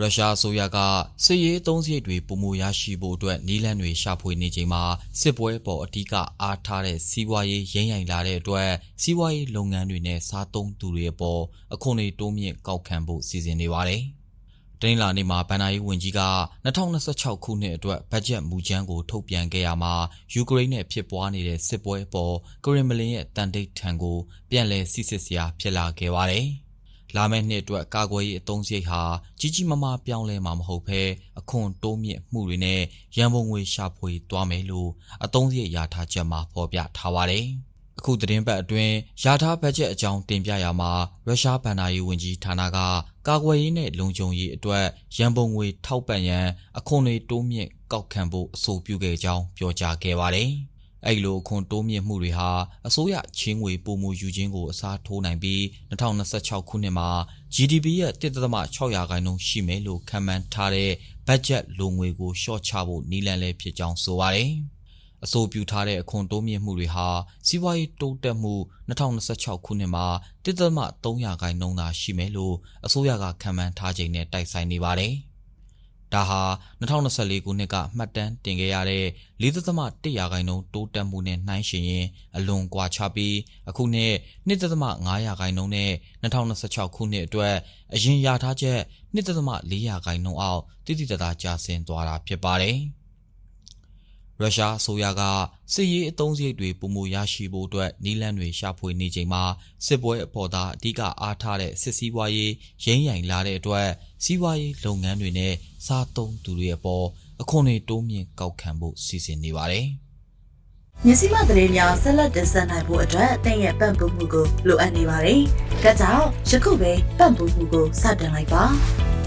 ရုရှားအစိုးရကစစ်ရေးအသုံးစရိတ်တွေပုံမရရှိဖို့အတွက်နီးလန်းတွေရှာဖွေနေချိန်မှာစစ်ပွဲပေါ်အဓိကအားထားတဲ့စီးပွားရေးရင်းရိုင်လာတဲ့အတွက်စီးပွားရေးလုပ်ငန်းတွေနဲ့စားသုံးသူတွေအပေါ်အခွန်တွေတိုးမြင့်ကောက်ခံဖို့စီစဉ်နေပါတယ်။တင်းလာနေမှာဗန်နာယီဝန်ကြီးက2026ခုနှစ်အတွက်ဘတ်ဂျက်မူကြမ်းကိုထုတ်ပြန်ခဲ့ရမှာယူကရိန်းနဲ့ဖြစ်ပွားနေတဲ့စစ်ပွဲအပေါ်ကရင်မလင်ရဲ့တန်တိတ်ထံကိုပြန်လည်စစ်စစ်စရာဖြစ်လာခဲ့ပါတယ်။ လာမယ့်နှစ်အတွက်ကာကွယ်ရေးအသုံးစရိတ်ဟာကြီးကြီးမားမားပြောင်းလဲမှာမဟုတ်ဘဲအခွန်တိုးမြင့်မှုတွေနဲ့ရန်ပုံငွေရှာဖွေသွားမယ်လို့အသုံးစရိတ်ရာထားချက်မှာဖော်ပြထားပါတယ်။အခုသတင်းပတ်အတွင်းရာထားဘတ်ဂျက်အကြောင်းတင်ပြရမှာရုရှားဗန်နာရေးဝန်ကြီးဌာနကကာကွယ်ရေးနဲ့လုံခြုံရေးအတွက်ရန်ပုံငွေထောက်ပံ့ရန်အခွန်တွေတိုးမြင့်ကောက်ခံဖို့အဆိုပြုခဲ့ကြောင်းပြောကြားခဲ့ပါတယ်။ အဲ့လိုအခွန်တိုးမြင့်မှုတွေဟာအစိုးရချင်းငွေပုံမှုယူခြင်းကိုအစားထိုးနိုင်ပြီး2026ခုနှစ်မှာ GDP ရဲ့1.6ရာခိုင်နှုန်းရှိမယ်လို့ခန့်မှန်းထားတဲ့ဘတ်ဂျက်လိုငွေကိုရှော့ချဖို့နည်းလမ်းလည်းဖြစ်ကြောင်းဆိုပါတယ်။အဆိုပြုထားတဲ့အခွန်တိုးမြင့်မှုတွေဟာစီးပွားရေးတိုးတက်မှု2026ခုနှစ်မှာ1.3ရာခိုင်နှုန်းသာရှိမယ်လို့အစိုးရကခန့်မှန်းထားချိန်နဲ့တိုက်ဆိုင်နေပါတယ်။ ဒါဟာ2024ခုနှစ်ကမှတ်တမ်းတင်ခဲ့ရတဲ့4.1ရာခိုင်နှုန်းတိုးတက်မှုနဲ့နှိုင်းယှဉ်ရင်အလွန်ကွာခြားပြီးအခုနှစ်2.5ရာခိုင်နှုန်းနဲ့2026ခုနှစ်အတွက်အရင်ရထားချက်2.4ရာခိုင်နှုန်းအောက်တိတိတသားကျဆင်းသွားတာဖြစ်ပါတယ်။ ရုရှားအစိုးရကစစ်ရေးအသုံးစရိတ်တွေပုံမရရှိဖို့အတွက်နီးလန်းတွေရှာဖွေနေချိန်မှာစစ်ပွဲအပေါ်သားအဓိကအားထားတဲ့စစ်စည်းဝါးရေးရင်းရိုင်လာတဲ့အတွက်စီးပွားရေးလုပ်ငန်းတွေနဲ့စားသုံးသူတွေအပေါ်အခွန်တွေတိုးမြင့်ကောက်ခံဖို့စီစဉ်နေပါတယ်။မြစီမသတင်းများဆက်လက်တင်ဆက်နိုင်ဖို့အတွက်တင့်ရဲ့ပံ့ပိုးမှုကိုလိုအပ်နေပါတယ်။ဒါကြောင့်ယခုပဲပံ့ပိုးမှုကိုစတင်လိုက်ပါ။